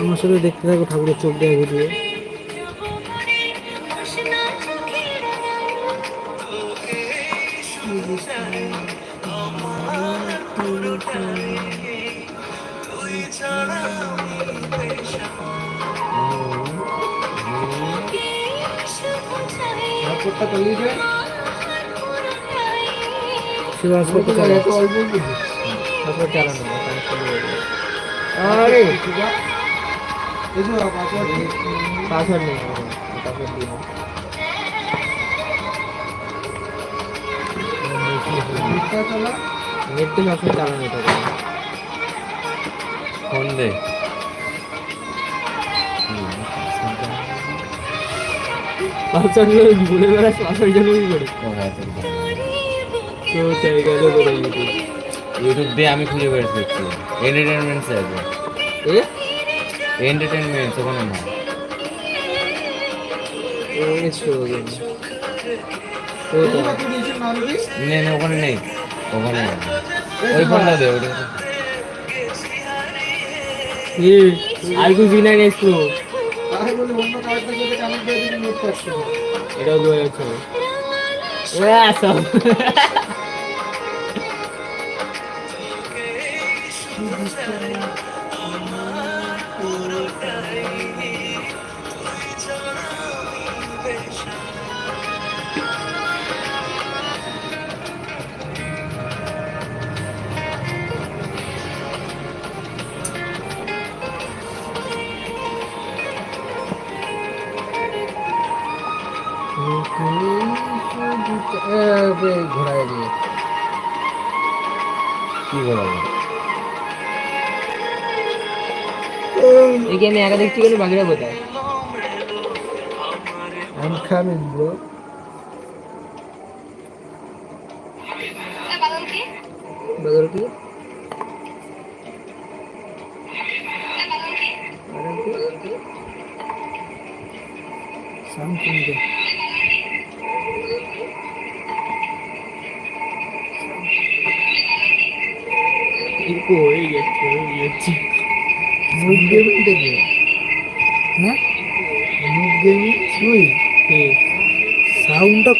আমার সাথে দেখতে থাকো ঠাকুরের চোখ দেওয়া ভিডিও। শিবাস করতে চালানো। পাসওয়ার্ড নেই পাসওয়ার্ড দিই না নেট তো সবসময় চালানো এটা ফোন দে পাসওয়ার্ড ভুলে বেড়াস পাসওয়ার্ড জানো কি করে তো তাই গেল বলে ইউটিউব দিয়ে আমি খুঁজে বের করছি। এন্টারটেনমেন্টস আছে। এ? এন্টারটেনমেন্টস ওখানে না। এসো নেই না ওখানে নেই। ওখানে নেই। ওই ফোনটা দে ওটা ये iQOO Z nine X pro এটাও দু হাজার ছয়। ওরা ঘোরায় দিয়ে। কি বলা যায় এই আমি একা দেখছি কেন বাকিরা কোথায়? I'm coming bro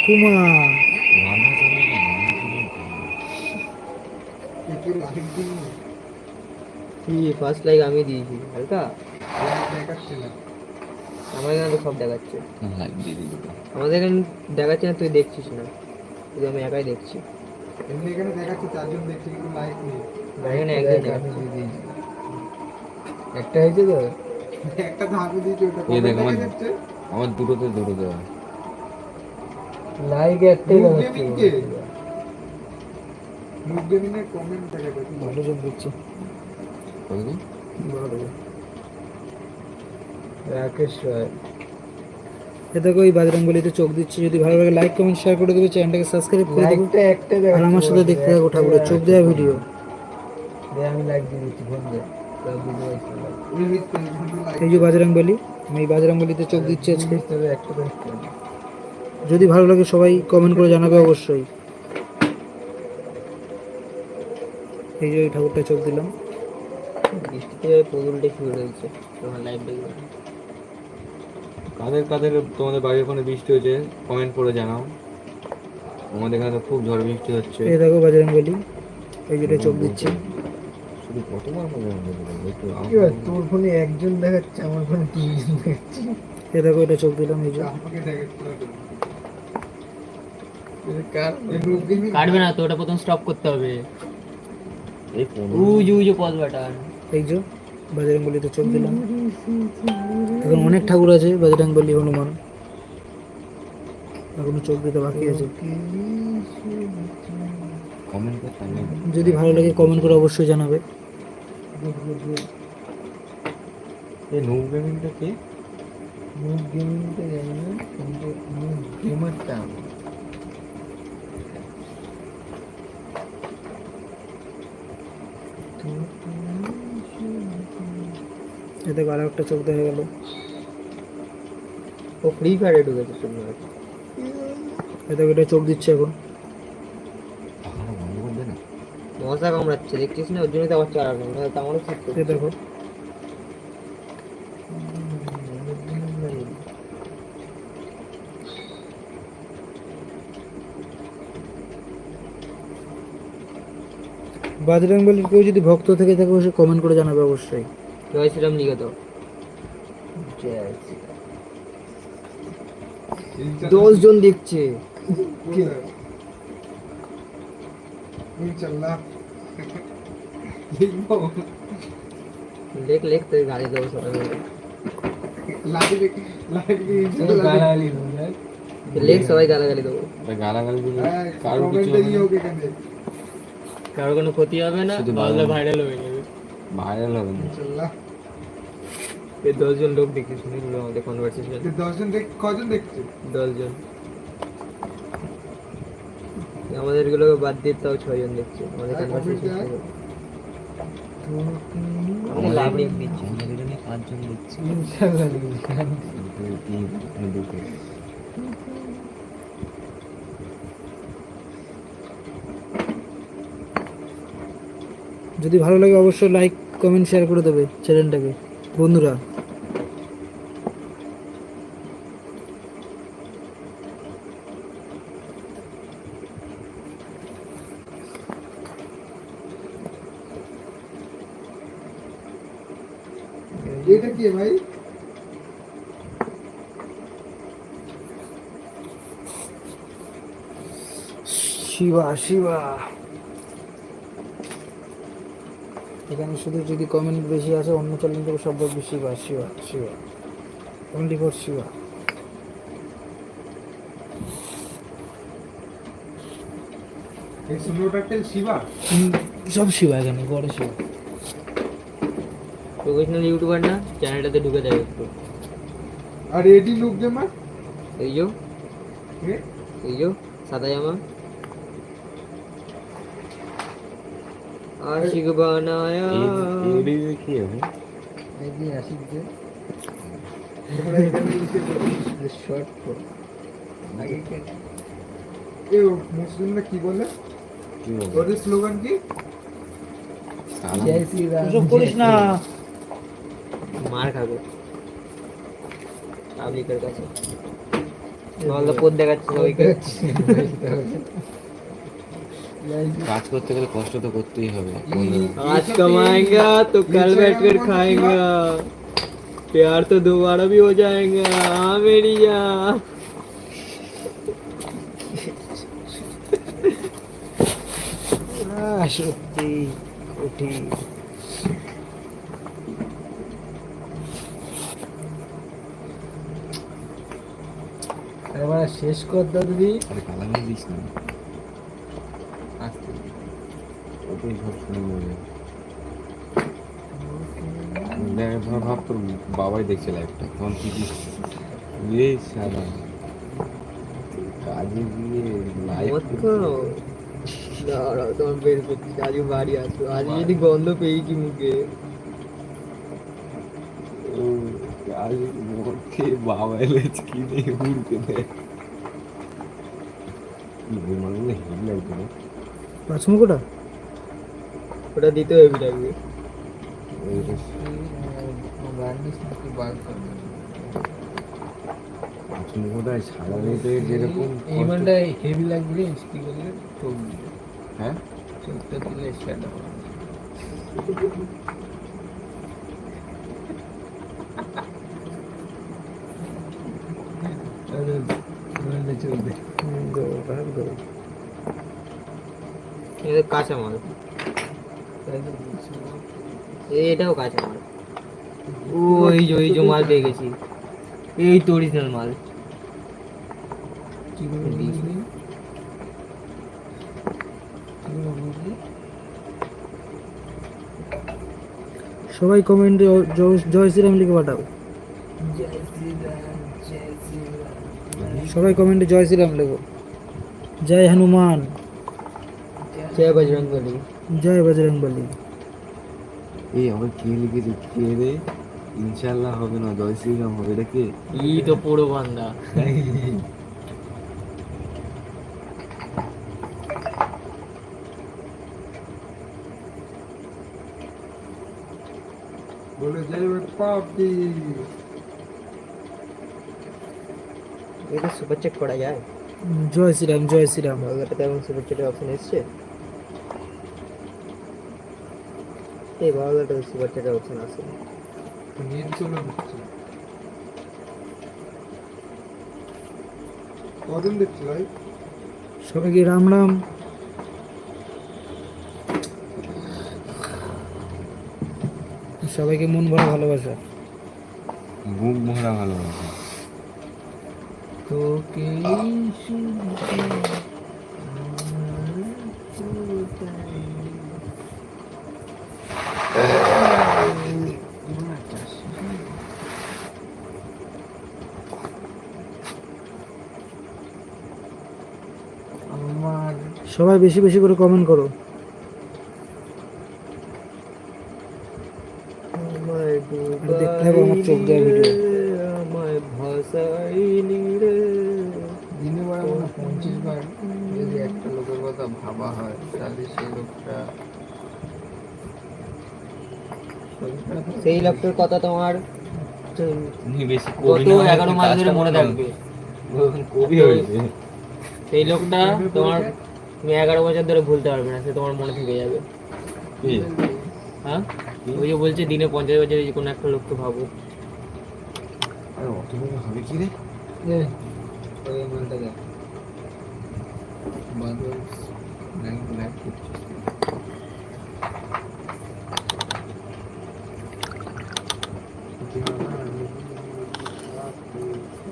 কমা ফার্স্ট লাইক আমি দিয়েছি হালকা? আমার এখানে তো সব দেখাচ্ছে। আমাদের এখানে দেখাচ্ছে না তুই দেখছিস না। শুধু আমি একাই দেখছি। এমনি এখানে দেখাচ্ছে চারজন দেখছি কিন্তু লাইট নেই। এখানে একজন দেখাচ্ছে। দিয়ে একটা হয়েছে তো? একটা তো আমি দিয়েছি ওটা এই দেখ আমার দুটোতে দুটো দেওয়া। লাইক একটাই দেখাচ্ছে গেমিং কে মুভ গেমিং এর কমেন্ট দেখা ভালো জন দেখছি রাকেশ রায়। এ দেখো এই বাজরঙ্গলিতে চোখ দিচ্ছি। যদি ভালো লাগে লাইক কমেন্ট শেয়ার করে দেবে। চ্যানেলটাকে সাবস্ক্রাইব করে দেবো। আর আমার সাথে দেখতে থাকো ঠাকুরের চোখ দেওয়া ভিডিও আমি লাইক দিয়ে দিচ্ছি ফোন দে। এই যে বাজরঙ্গলি আমি এই বাজরঙ্গলিতে চোখ দিচ্ছি আজকে। একটা যদি ভালো লাগে সবাই কমেন্ট করে জানাবে অবশ্যই। এই যে এই ঠাকুরটা চোখ দিলাম। বৃষ্টিতে পদুলটা শুরু হয়েছে তোমার লাইভ কাদের কাদের তোমাদের বাড়ির ওখানে বৃষ্টি হয়েছে কমেন্ট করে জানাও। আমাদের এখানে তো খুব ঝড় বৃষ্টি হচ্ছে। এই দেখো বাজরঙ্গলি এই যেটা চোখ দিচ্ছি। শুধু কতবার তোর ফোনে একজন দেখাচ্ছে আমার ফোনে তিনজন দেখাচ্ছে। এই দেখো এটা চোখ দিলাম এই যে। আমাকে দেখাচ্ছে। কাটবে না তো ওটা প্রথম স্টপ করতে হবে। উজু উজু পজ বাটন এই যে বাজরঙ্গলিতে চোখ দিলাম এখন অনেক ঠাকুর আছে বজরঙ্গলি হনুমান। এখনও চোখ দিতে বাকি আছে। কমেন্ট যদি ভালো লাগে কমেন্ট করে অবশ্যই জানাবে। এই নো গেমিংটা কি? মুভ গেমিংটা জানি না কিন্তু মুভ গেমারটা এতে আরও একটা চোখ দেখা গেল। ও ফ্রি ফায়ারে ঢুকেছে চোখ এতে এটা চোখ দিচ্ছে এখন। মশা কামড়াচ্ছে দেখছিস না? ওর জন্য তো আবার চারা তো আমারও দেখো। বাজরং বলির কেউ যদি ভক্ত থেকে থাকে অবশ্যই কমেন্ট করে জানাবে অবশ্যই। জয় শ্রীরাম লিখে তো দশ জন দেখছে। লেখ লেখ তুই গাড়ি দেবো সবাই গালাগালি লেখ সবাই গালাগালি দেবো। তা গালাগালি দিলে কারোর কিছু হবে না। কারও কোনো ক্ষতি হবে না শুধু ভাইরাল হয়ে যাবে। ভাইরাল হবে না। এই দশজন লোক আমাদের কনভারসেশন দশজন দেখ কজন দেখছে? দশজন। আমাদের গুলোকে বাদ দিয়ে তাও ছয়জন দেখছে আমাদের কনভারসেশন পাঁচজন দেখছি। ইনশাআল্লাহ লিখবেন। দুই, তিন এখানে দুটো যদি ভালো লাগে অবশ্যই লাইক কমেন্ট শেয়ার করে দেবে চ্যানেলটাকে বন্ধুরা। এটা কি ভাই? শিবা শিবা। এখানে শুধু যদি কমেন্ট বেশি আসে অন্য চ্যানেল থেকে সব শিবা শিবা? অনলি ফর সব শিবা এখানে বড় শিবা। প্রফেশনাল ইউটিউবার না চ্যানেলটাতে ঢুকে যাবে একটু। আর এডি লুক গেমার এই যো। এই যো সাদা জামা আশিক বানায়া এডি কি হবে এই যে আশিক যে তোমরা এখানে লিখে দেবে। শর্ট ফোন আগে কে এ ও মুসলিমরা কি বলে? ওদের স্লোগান কি? করিস না। মার খাবে। পাবলিকের কাছে। দেখাচ্ছে। কাজ করতে গেলে কষ্ট তো করতেই হবে বন্ধুরা। आज कमाएगा तो कल बैठ कर खाएगा प्यार तो दोबारा भी हो जाएगा हाँ मेरी जान আহ, সত্যি কঠিন এবার শেষ কর দাদি আরে গালাগালি দিস না ভাব তোর বাবাই দেখছে লাইফটা তখন কি সারা কাজে গিয়ে লাইফ করো বের করছি আজকে বাড়ি আসো আজ যদি গন্ধ পেয়েছি মুখে। কাজে মধ্যে বাবা এলে কি নেই দেয় এই ওটা দিতে হবে লাগবে যেরকম হেভি লাগবে ইস্তি করলে চোখ হ্যাঁ? চোখটা দিলে চলবে। কাঁচা মাল। এটাও কাঁচা মাল। ওই যে ওই যে মাল পেয়ে গেছি। এই তো অরিজিনাল মাল? সবাই কমেন্টে জয় শ্রীরাম লিখে পাঠাও। সবাই কমেন্টে জয় শ্রীরাম লেখো। জয় হনুমান। জয় বজরং বলি জয় বজরং বলি। এই আবার কে লিখেছে কে রে? ইনশাল্লাহ হবে না জয় শ্রীরাম হবে এটা কে? ই তো পুরো বান্দা। বলে পাপি এটা সুপার চেক করা যায়? জয় শ্রীরাম জয় শ্রীরাম। ওটাতে এখন সুপার চেকের অপশন এসছে। এই বারোটা সুপার চ্যাটের অপশন আছে। নেট চলে দিচ্ছে কদিন দেখছি ভাই? সবাইকে রাম রাম? সবাইকে মন ভরা ভালোবাসা। বুক ভরা ভালোবাসা। তোকে আমার সবাই বেশি বেশি করে কমেন্ট করো। আমায় দেখতে হবে আমার চোখ দেওয়া ভিডিও আমায় ভাসাইনি রে। দিনে বেলা মানে পঞ্চাশ বার যদি একটা লোকের কথা ভাবা হয় তাহলে সেই লোকটা সেই লোকটার কথা তোমার গত এগারো মাস ধরে মনে থাকবে? কবি হয়েছে। সেই লোকটা তোমার তুমি এগারো বছর ধরে ভুলতে পারবে না সে তোমার মনে থেকে যাবে? হ্যাঁ? ওই যে বলছে দিনে পঞ্চাশ বছর কোনো একটা লোককে ভাবো। হবে কি রে?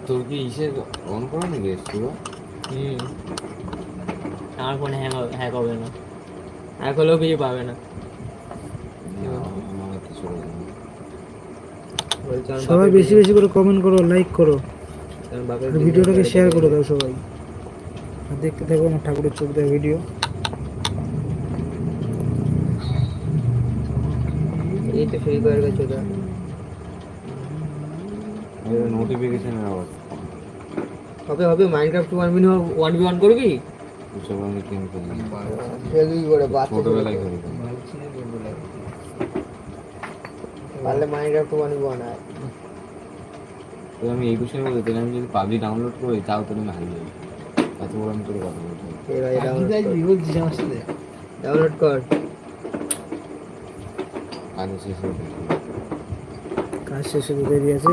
তোর কি ইসে অন করা নাকি হুম। আমার ফোনে হ্যাং হ্যাক হবে না। হ্যাক হলেও কিছু পাবে না। সবাই বেশি বেশি করে কমেন্ট করো লাইক করো। বাপের ভিডিওটাকে শেয়ার। করে দাও সবাই। দেখতে থাকো আমার ঠাকুরের চোখ দেওয়া ভিডিও এই তো? ফ্রি ফায়ার গেছে ওটা নোটিফিকেশনের আওয়াজ। হবে হবে Minecraft one v one v one করবি? ওসব আমি গেম খেলি ছোটবেলায় পারলে মাইনক্রাফট তো আমি এই কোশ্চেন বলতে তাহলে আমি যদি পাবজি ডাউনলোড করি তাও তো আমি হারিয়ে যাব। এত বড় আমি তোর কথা বলছি ডাউনলোড কর। কাজ শেষ হয়ে গেছে। কাজ শেষে তো দেরি আছে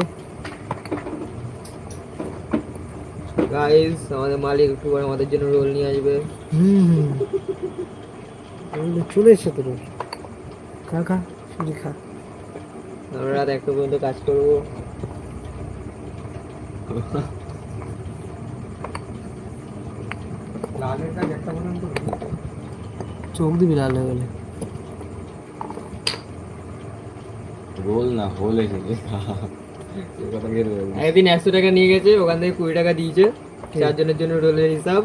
গাইস আমাদের মালিক একটু পরে আমাদের জন্য রোল নিয়ে আসবে। হুম হুম। চলে এসছে তোর খা খা শুধু খা। আমরা রাত একটা পর্যন্ত কাজ করব। চোখ দিবি লাল হয়ে গেলে। রোল না হোল। এসেছে? একদিন একশো টাকা নিয়ে গেছে ওখান থেকে কুড়ি টাকা দিয়েছে। চারজনের জন্য রোলের হিসাব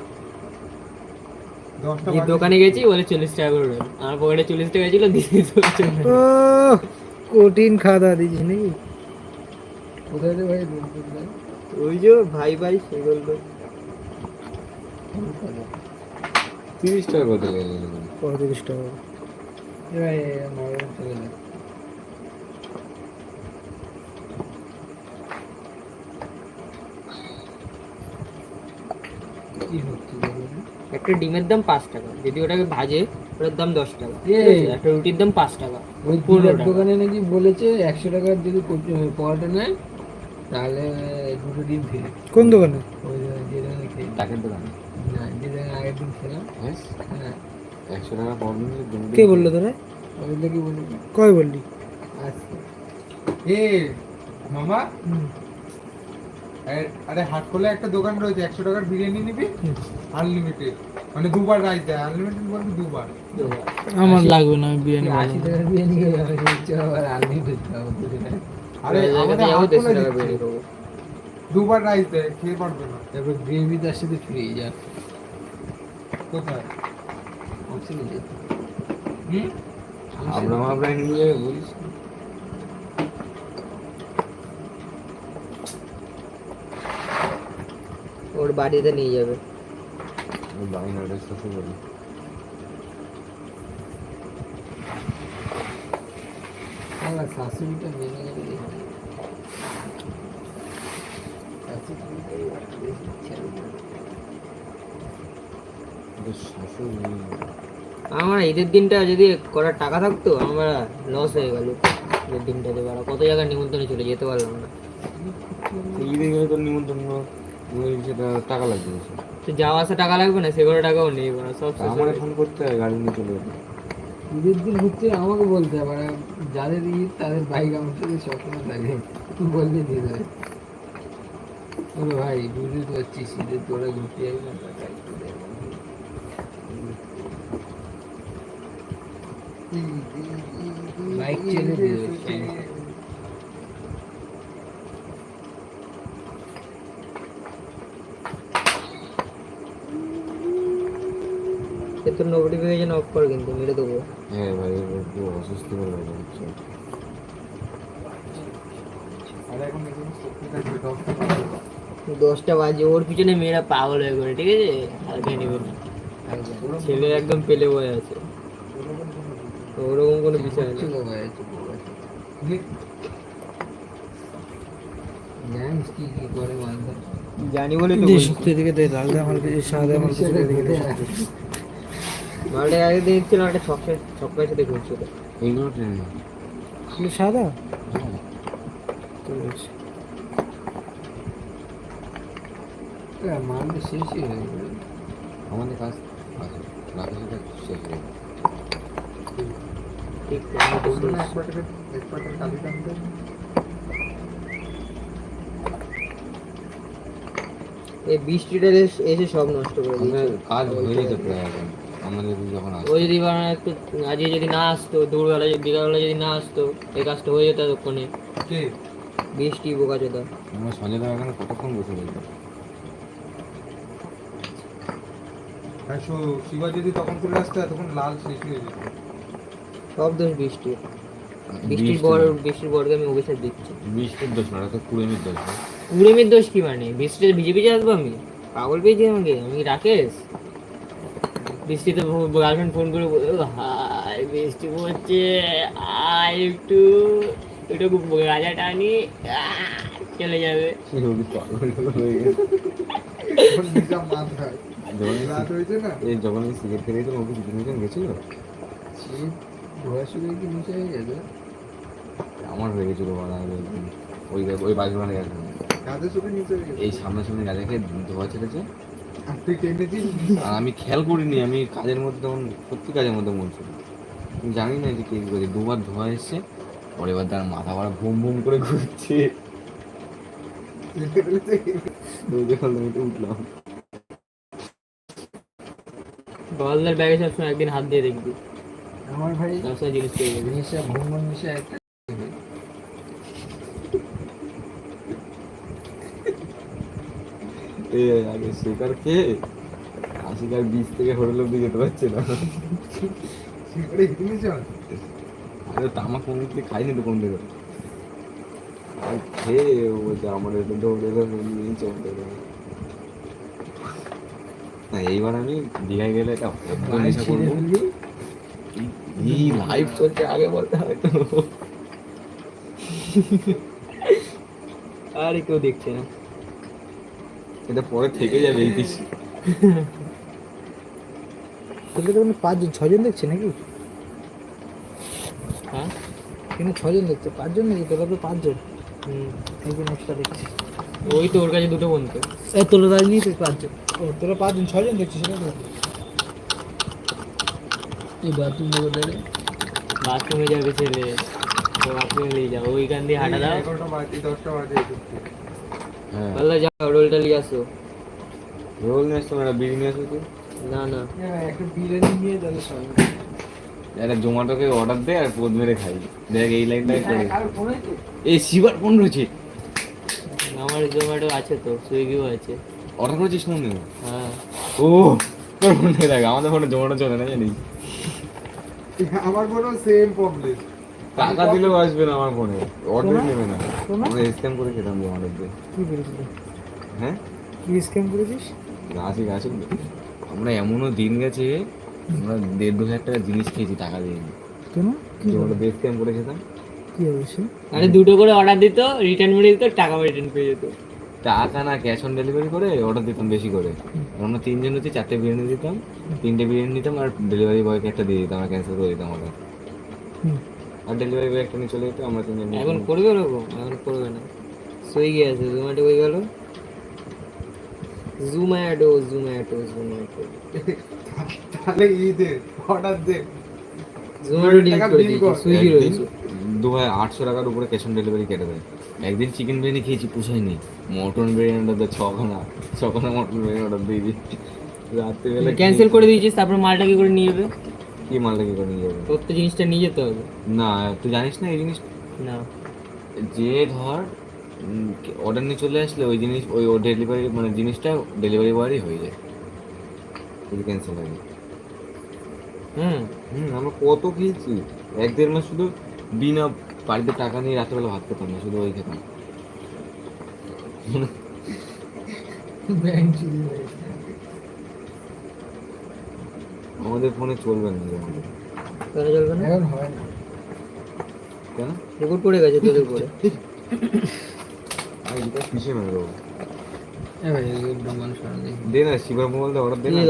দোকানে গেছি বলে চল্লিশ টাকা করে রোল আমার পকেটে চল্লিশ টাকা ছিল কঠিন খাওয়া দাওয়া দিয়েছিস নাকি? কোথায় ভাই? ওই যে ভাই ভাই সে বলল তিরিশ টাকা। কত গেল টাকা এ ভাই নয় চলে যায় কি হচ্ছে বলো তো? একটা ডিমের দাম পাঁচ টাকা। যদি ওটাকে ভাজে ওটার দাম দশ টাকা। ঠিক আছে? একটা রুটির দাম পাঁচ টাকা। ওই পনেরো দোকানে নাকি বলেছে একশো টাকার যদি পরোটা নেয় তাহলে দুটো ডিম ফ্রি কোন দোকানে? ওই যে দোকানে খেয়ে টাকের দোকান। না যে আগের দিন খেলাম। হ্যাঁ? হ্যাঁ। একশো টাকা কে বলল তোরা? ওই লোকই বলে কয় বললি? আচ্ছা। এ মামা। আরে- আরে হাট খোলা একটা দোকান রয়েছে একশো টাকার বিরিয়ানি নিবি? আনলিমিটেড মানে দুবার রাইস দেয় আনলিমিটেড বলবি দুবার। আমার লাগবে না বিরিয়ানি আশি টাকার বিরিয়ানি খেয়ে আবার। আরে আমাদের হাট খোলা দিচ্ছে। দেবো দুবার রাইস দেয় খেয়ে পারবে না। তারপর গ্রেভি তার সাথে ফ্রি যা। কোথায়? হুম? আমরা আমরা নিয়ে যাবে বলিস ওর বাড়িতে নিয়ে যাবে। শাশুড়িটা মেনে আমার ঈদের দিনটা যদি করার টাকা থাকতো আমার লস হয়ে গেল। ঈদের দিনটাতে বাড়া কত জায়গায় নিমন্ত্রণে চলে যেতে পারলাম না। ঈদে গেলে তোর নিমন্ত্রণ টাকা লাগবে। তো যাওয়া আসা টাকা লাগবে না? সেগুলো টাকাও নেই সব আমার ফোন করতে হয় গাড়ি নিয়ে চলে যেতে ঈদের দিন হচ্ছে আমাকে বলতে হবে মানে যাদের ঈদ তাদের বাইক আমার সাথে সবসময় থাকে তুই বললে দিয়ে দেবে বলে ভাই বুঝতে তো পারছিস ঈদের তোরা ঘুরতে যাবি না টাকা একটু বাইক চেলে দিয়ে দেবে গেছে। তোর নোটিফিকেশন অফ কর কিন্তু মেরে দেবো। হ্যাঁ ভাই একটু অসুস্থ আর সত্যি থাকবে দশটা বাজে। বাজে ওর পিছনে মেয়েরা পাগল হয়ে করে ঠিক আছে? হালকা নেবে না। ছেলে একদম পেলে বয়ে আছে। ওরকম কোনো বিষয় নেই জানিস কি কি করে মালদা জানি বলে তো যে বলছি। শক্তি দিকে দে লাল আমার কিছু সাদা আমার কিছু সেটা দিকে দে ঘুরে আসে। মালটা আগে দেখছিলাম একটা ছক্কা ছক্কার সাথে ঘুরছিল এইগুলো ট্রেন এগুলো সাদা? আছে শেষই হয়ে গেল। আমাদের কাজ আছে। শেষ হয়ে। ঠিক কালি টানতে এই বৃষ্টিটা এসে সব নষ্ট করে দিয়েছে। কাজ হয়ে যেত প্রায় এখন। আমাদের যখন ও যদি একটু আজকে যদি না আসতো দুপুরবেলা বিকালবেলা যদি না আসতো এই কাজটা হয়ে যেত এতক্ষণে। কে? বৃষ্টি বোকা আমরা সঞ্জয় এখানে কতক্ষণ বসে রইল আর শিবা যদি তখন চলে আসতো তখন লাল শেষ হয়ে যেত। সব দোষ বৃষ্টি। বৃষ্টির বড় বৃষ্টির আমি অভিশাপ দিচ্ছি। বৃষ্টির দোষ না ওটা কুড়েমির দোষ। কুড়েমির দোষ কি মানে? বৃষ্টিতে ভিজে ভিজে আসব আমি? পাগল পেয়েছি আমাকে? আমি রাকেশ? বৃষ্টিতে গার্লফ্রেন্ড ফোন করে বলে, হাই বৃষ্টি পড়ছে আয় একটু। একটু গাজা টানি চলে যাবে। খায় যখন এই হয়েছে না যখন এই সিগারেট খেয়ে গেছিল ওকে কিছু মিশন গেছিল? শীত কি নিচে হয়ে গেছে আমার হয়ে গেছিল বলা। ওই ওই হয়ে এই সামনে সামনে গাজাকে ধোয়া ছেড়েছে। আমি খেয়াল করিনি আমি কাজের মধ্যে তখন সত্যি কাজের মধ্যে মন ছিল জানি না যে কি করেছে দুবার ধোয়া এসছে পরে এবার তার মাথা ভাড়া বুম ভুম করে ঘুরছে। উঠলাম। গলদার ব্যাগে সবসময় একদিন হাত দিয়ে দেখবি। আমার ভাই জিনিস পেয়ে যাবি ভ্রমণ নেশা একটা আগে খেয়ে আশিকার বীজ থেকে হোটেল অব্দি যেতে পারছে না আরে তামাক থেকে খাইনি তো কোন দিকে আর খেয়ে ও আমার এটা দৌড়ে না এইবার আমি দীঘায় গেলে এটা নেশা করব। এই লাইভ চলছে আগে বলতে হয় তো। আরে কেউ দেখছে না। এটা পরে থেকে যাবে এই পিস তোকে তো কোনো পাঁচজন ছজন দেখছে নাকি? হ্যাঁ? কিন্তু ছজন দেখছে পাঁচজন নাকি? তোরা তো পাঁচজন। হুম। একজন এক্সট্রা দেখছিস ওই তো ওর কাছে দুটো বন্ধু এ তোরা নিয়ে তুই পাঁচজন। ও তোরা পাঁচজন ছজন দেখছিস সেটা তো। এই বাথরুম দেবে বাথরুমে যাবে ছেলে তো বাথরুমে নিয়ে যাও ওইখান দিয়ে হাঁটা দাও। এগারোটা বাজে দশটা বাজে ঢুকতে হ্যাঁ বলল যাও রোলটা নিয়ে আসো। রোল নিয়ে আসতো একটা বিড়ি নিয়ে তুই না না। একটা বিরিয়ানি নিয়ে তাহলে সবাই। একটা জোম্যাটোকে অর্ডার দে আর পোদ মেরে খাই। দেখ এই লাইনটাই করে। এই শিবার ফোন রয়েছে। আমার জোম্যাটো আছে তো সুইগিও আছে। অর্ডার করেছিস নেই হ্যাঁ। ও তোর ফোনে দেখ আমাদের ফোনে জোম্যাটো চলে না জানিস? আমার কোনো সেম প্রবলেম টাকা দিলেও আসবে না আমার ফোনে। অর্ডার? নেবে না? আমরা স্ক্যাম করে খেতাম জোম্যাটো দিয়ে কি করেছিস হ্যাঁ? কি স্ক্যাম করেছিস? গাছে গাছে। আমরা এমনও দিন গেছে আমরা দেড় দু হাজার টাকা জিনিস খেয়েছি টাকা দিয়ে। কেন? কি জোম্যাটো দিয়ে স্ক্যাম করে খেতাম। কি হয়েছে আরে দুটো করে অর্ডার দিত রিটার্ন মেরে দিত টাকা রিটার্ন পেয়ে যেত। টাকা না ক্যাশ অন ডেলিভারি করে অর্ডার দিতাম বেশি করে। আমরা তিনজন হচ্ছে চারটে বিরিয়ানি দিতাম তিনটে বিরিয়ানি নিতাম আর ডেলিভারি বয়কে একটা দিয়ে দিতাম আর ক্যান্সেল করে দিতাম অর্ডার। আর ডেলিভারি বয় একটা নিয়ে চলে যেত আমরা তিনজন এখন করবে ওরকম? এখন করবে না। সুইগি আছে জোম্যাটো হয়ে গেল? Zomato Zomato Zomato. তাহলে ঈদে অর্ডার দে জোম্যাটো ডিল করে কর। সুইগি একদিন রয়েছে। দু হাজার আটশো টাকার উপরে ক্যাশ অন ডেলিভারি কেটে দেয়। একদিন চিকেন বিরিয়ানি খেয়েছি পুষায়নি। মটন বিরিয়ানি অর্ডার দেয় ছখানা ছখানা মটন বিরিয়ানি অর্ডার দিয়ে দিই রাত্রিবেলা ক্যান্সেল করে দিয়েছিস তারপর মালটা কি করে নিয়ে যাবে? কি মালটা কি করে নিয়ে যাবে? তোর তো জিনিসটা নিয়ে যেতে হবে। না তুই জানিস না এই জিনিস? না। যে ধর অর্ডার নিয়ে চলে আসলে ওই জিনিস ওই ডেলিভারি মানে জিনিসটা ডেলিভারি বয়ারই হয়ে যায়। যদি ক্যান্সেল হয় হুম। হুম আমরা কত খেয়েছি? এক দেড় মাস শুধু বিনা বাড়িতে টাকা নিয়ে রাত্রেবেলা ভাত খেতাম না শুধু ওই খেতাম। ব্যাংক চুরি হয়ে গেছে। আমাদের ফোনে চলবে না কেন চলবে না? এখন হয় না। কেন? রেকর্ড করে গেছে তোদের উপরে। আমি এটা পিছিয়ে মেরে দেবো। দে না মোবাইলটা অর্ডার দে না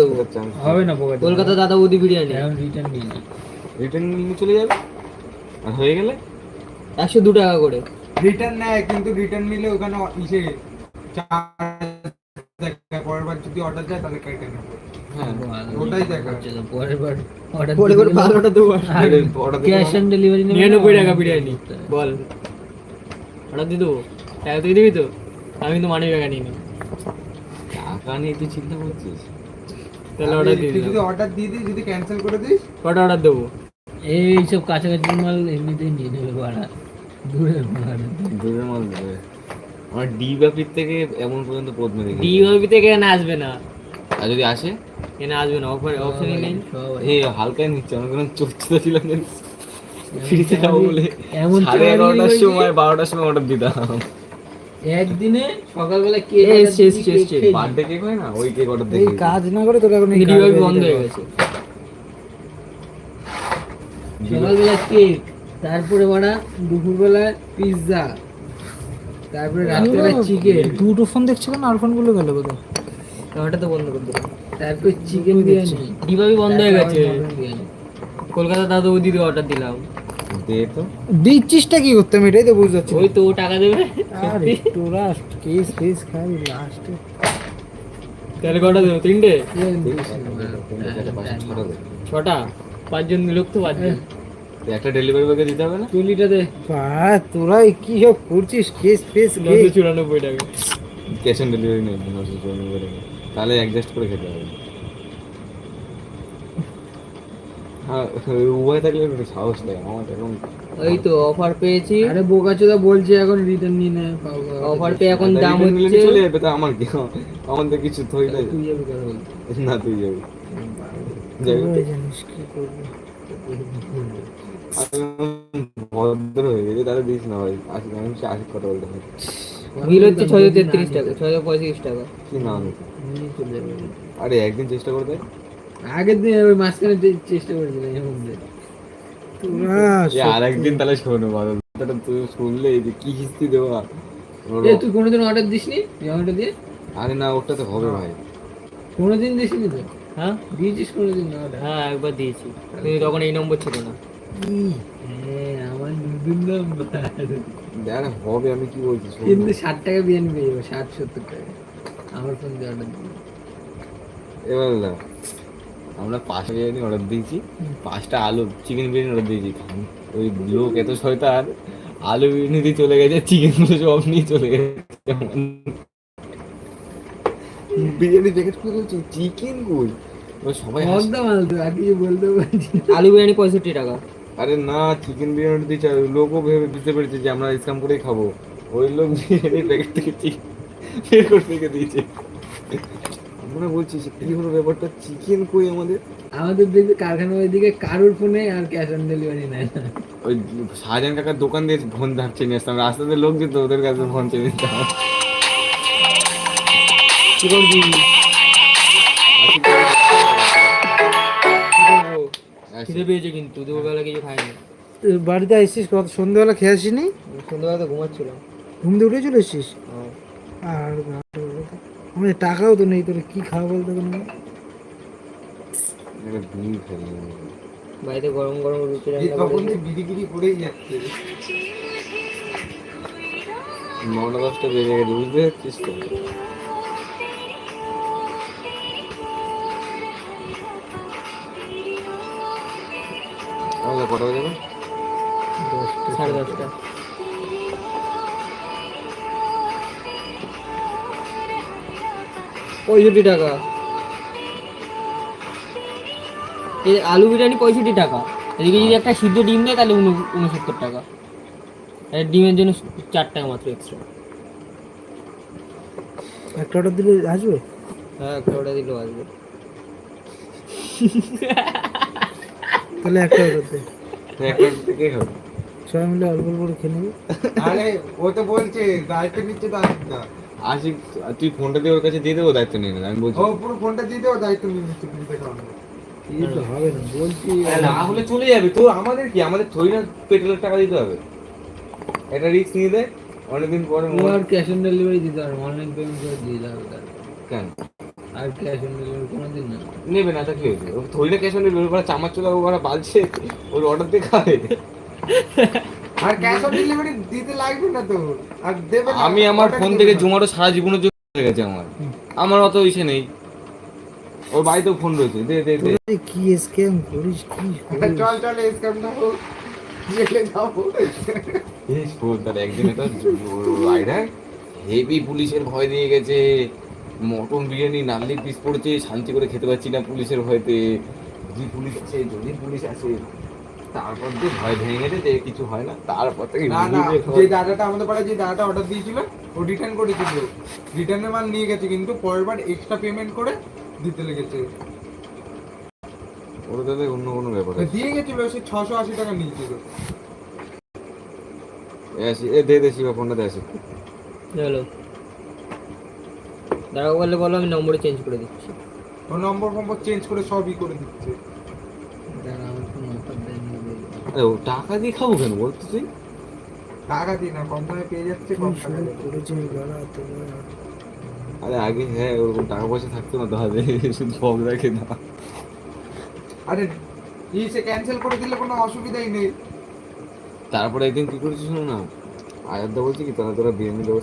হবে না পকেটে কলকাতা দাদা বৌদি বিরিয়ানি। এখন রিটার্ন নিয়ে রিটার্ন নিয়ে চলে যাবে? আর হয়ে গেলে? একশো দু টাকা করে। রিটার্ন নেয় কিন্তু রিটার্ন নিলে ওখানে ইসে দেখায়। পরের বার যদি অর্ডার যায় তাহলে কেটে নেবে। হ্যাঁ ওটাই দেখা। পরের বার নিরানব্বই টাকা বিরিয়ানি। বল। অর্ডার দিয়ে দেবো? টাকা তুই দিবি তো? আমি কিন্তু মানি টাকা নিই নি টাকা নিয়ে তুই চিন্তা করছিস? তাহলে অর্ডার দিয়ে যদি অর্ডার দিয়ে দিস যদি ক্যান্সেল করে দিস? কটা অর্ডার দেবো? এইসব কাছাকাছি মাল এমনিতেই নিয়ে নেবে ভাড়া। দূরে ভাড়া দূরের মাল দেবে। আমার ডি ব্যাপির থেকে এমন পর্যন্ত পদ মেরে ডি ওবি থেকে এখানে আসবে না। আর যদি আসে? এখানে আসবে না অফার অপশনই নেই। এই হালকায় নিচ্ছে আমার কোনো চোখতে ছিল না ফ্রিতে খাব বলে। এমন সাড়ে এগারোটার সময় বারোটার সময় অর্ডার দিতাম। একদিনে সকালবেলা কে শেষ, শেষ, শেষ। বার্থডে কেক হয় না? ওই কেক অর্ডার দিয়ে কাজ না করে তোর এখন এই ডি বেরিয়ে বন্ধ হয়ে গেছে। সকালবেলা কেক তারপরে বাড়া দুপুরবেলা পিৎজা তারপরে রাত্রেবেলা চিকেন দুটো ফোন দেখছিলাম আর ফোনগুলো গেল কোথায়? ওটা তো বন্ধ করে দিলাম। তারপর চিকেন বিরিয়ানি। ডিবাবি বন্ধ হয়ে গেছে। কলকাতা দাদা বৌদি অর্ডার দিলাম। দে তো। দিচ্ছিসটা কি করতাম এটাই তো বুঝতে পারছি ওই তো ও টাকা দেবে। আরে তোরা কেস ফেস খাবি লাস্টে তাহলে কটা দেবো? তিনটে? চারটে, পাঁচটা, ছটা ছটা? পাঁচজন লোক তো পাঁচজন। একটা ডেলিভারি বয়কে দিতে হবে না? চুলিটা দে। তোরা কি সব করছিস? কেস ফেস নশো চুরানব্বই টাকা। ক্যাশ অন ডেলিভারি নেই টাকা। তাহলে অ্যাডজাস্ট করে খেতে হবে। হ্যাঁ উভয় থাকলে একটু সাহস দেয় আমার এখন ওই তো অফার পেয়েছি। আরে বোকাচোদা বলছে এখন রিটার্ন নিয়ে নেয় অফার পেয়ে এখন দাম হচ্ছে। চলে যাবে? তা আমার কি আমার তো কিছু থই নাই। তুই যাবি না তুই যাবি। যাবি। জানিস কি করবি? আমি ভদ্র হয়ে গেছে তাহলে দিস না ভাই আশি আমি সে আশি কথা বলতে বিল হচ্ছে ছয়শো তেত্রিশ টাকা ছয়শো পঁয়ত্রিশ টাকা। কি নাম আরে একদিন চেষ্টা করে দেয় আগের দিন ওই মাঝখানে চেষ্টা করেছিলাম এরকম আর একদিন তাহলে শোনো বাদল তুই শুনলে এই যে কি কিস্তি দেওয়া এ তুই কোনোদিন অর্ডার দিসনি? জোম্যাটো দিয়ে? আরে না ওটা তো হবে ভাই। কোনোদিন দিসনি তো? হ্যাঁ? দিয়েছিস কোনোদিন অর্ডার হ্যাঁ একবার দিয়েছি। তখন এই নম্বর ছিল না। আমার নতুন দেখ হবে আমি কি বলছি কিন্তু ষাট টাকা বিরিয়ানি পেয়ে যাব ষাট সত্তর টাকা। আমার ফোন দিয়ে অর্ডার এবার না আমরা পাঁচটা বিরিয়ানি অর্ডার দিয়েছি পাঁচটা আলু চিকেন বিরিয়ানি অর্ডার দিয়েছি। ওই লোক এত শয়তান আলু বিরিয়ানি দিয়ে চলে গেছে চিকেনগুলো সব নিয়ে চলে গেছে। বিরিয়ানি প্যাকেট করে বলছি চিকেন কই? সবাই আলু বিরিয়ানি পঁয়ষট্টি টাকা। আরে না চিকেন বিরিয়ানি দিচ্ছে আর লোকও ভেবে বুঝতে পেরেছে যে আমরা ইসলাম করেই খাব। ওই লোক বিরিয়ানি প্যাকেট থেকে চিকেন বের করে রেখে দিয়েছে। আমরা বলছি যে কি হলো ব্যাপারটা? চিকেন কই আমাদের? আমাদের দেখবে কারখানার ওইদিকে কারোর ফোনে আর ক্যাশ অন ডেলিভারি নেয় না ওই শাহজাহান কাকার দোকান দিয়ে ফোন ধারছে নিয়ে আসতাম রাস্তাতে লোক যেত ওদের কাছে ফোন চেয়ে নিতাম। কি খিদে পেয়েছে কিন্তু দুপুরবেলা কিছু খাইনি। তুই বাড়িতে আসছিস কত? সন্ধ্যাবেলা খেয়ে আসিনি? সন্ধ্যাবেলা তো ঘুমাচ্ছিলাম। ঘুম দিয়ে উঠে চলে এসছিস? হ্যাঁ। আর আমাদের টাকাও তো নেই তোর কি খাওয়া বলতে কোনো বাড়িতে গরম গরম রুটি এই রান্না করে বিড়ি বিড়ি করেই যাচ্ছে। নটা দশটা বেজে গেছে বুঝতে পারছিস তো? কটা বাজে সাড়ে দশটা। পঁয়ষট্টি টাকা। এই আলু বিরিয়ানি পঁয়ষট্টি টাকা। এদিকে যদি একটা সিদ্ধ ডিম দেয় তাহলে উনসত্তর টাকা। আর ডিমের জন্য চার টাকা মাত্র এক্সট্রা একটা অর্ডার দিলে আসবে? হ্যাঁ একটা অর্ডার দিলেও আসবে। তাহলে একটা অর্ডার দে। সবাই মিলে অল্প অল্প করে আরে ও তো বলছে দায়িত্ব নিচ্ছে না আশিক তুই ফোনটা দিয়ে ওর কাছে দিয়ে দেবো দায়িত্ব নিয়ে নেবে আমি বলছি। ও পুরো ফোনটা দিয়ে দেও দায়িত্ব নিয়ে নিচ্ছে ফ্রিতে খাওয়ানো এই তো হবে না বলছি। না হলে চলে যাবে। তো আমাদের কি? আমাদের থই না পেট্রোলের টাকা দিতে হবে। একটা রিস্ক নিয়ে দেয় অনেকদিন পরে ও আর ক্যাশ অন ডেলিভারি দিতে পারবে অনলাইন পেমেন্ট করে দিয়ে যাবে কেন? আর ক্যাশ অন ডেলিভারি কোনোদিন না। নেবে না তা কি হয়েছে? ও থই না ক্যাশ অন ডেলিভারি করা চামাচ চোদা ও করা বালছে ওর অর্ডার দিয়ে খাবে? আর ক্যাশ অন ডেলিভারি দিতে লাগবে না তো আর দেবে আমি আমার ফোন থেকে। জোম্যাটো সারা জীবনের জন্য হয়ে গেছে আমার। আমার অত ইসে নেই। ওর বাড়িতেও ফোন রয়েছে। দে দে দে। কি স্ক্যাম করিস কি? চল চল স্ক্যাম না হোক জেলে যাব। এই শোন, তার একদিন একটা আইডা হেভি পুলিশের ভয় দিয়ে গেছে। মটন বিরিয়ানি নাল্লি পিস পড়েছে শান্তি করে খেতে পারছি না পুলিশের ভয়তে। যদি পুলিশ আছে যদি পুলিশ আছে তারপর দিয়ে ভয় ভেঙে গেছে যে কিছু হয় না। তারপর থেকে না না যে দাদাটা আমাদের পাড়ায় যে দাদাটা অর্ডার দিয়েছিল ও রিটার্ন করেছিল। রিটার্নের মাল নিয়ে গেছে কিন্তু পরের বার এক্সট্রা পেমেন্ট করে দিতে লেগেছে। ওর অন্য কোনো ব্যাপার দিয়ে গেছিল সে ছশো আশি টাকা নিয়েছিল। এ এ দে দে শিবা ফোনটা দে আসি। চলো। দাঁড়াও বললে বলো আমি নম্বরে চেঞ্জ করে দিচ্ছি। ও নম্বর ফম্বর চেঞ্জ করে সবই করে দিচ্ছে। ও টাকা দিয়ে খাব কেন বলতো তুই? টাকা দিই না কম দামে পেয়ে যাচ্ছে দিয়ে। আরে আগে হ্যাঁ ওরকম টাকা পয়সা থাকতো না তাহলে শুধু ভোগ রাখে না আরে সে ক্যান্সেল করে দিলে কোনো অসুবিধাই নেই। তারপরে একদিন কি করেছিস শোনো না আয়াতদা বলছে কি তোরা তোরা ব্যবস্থা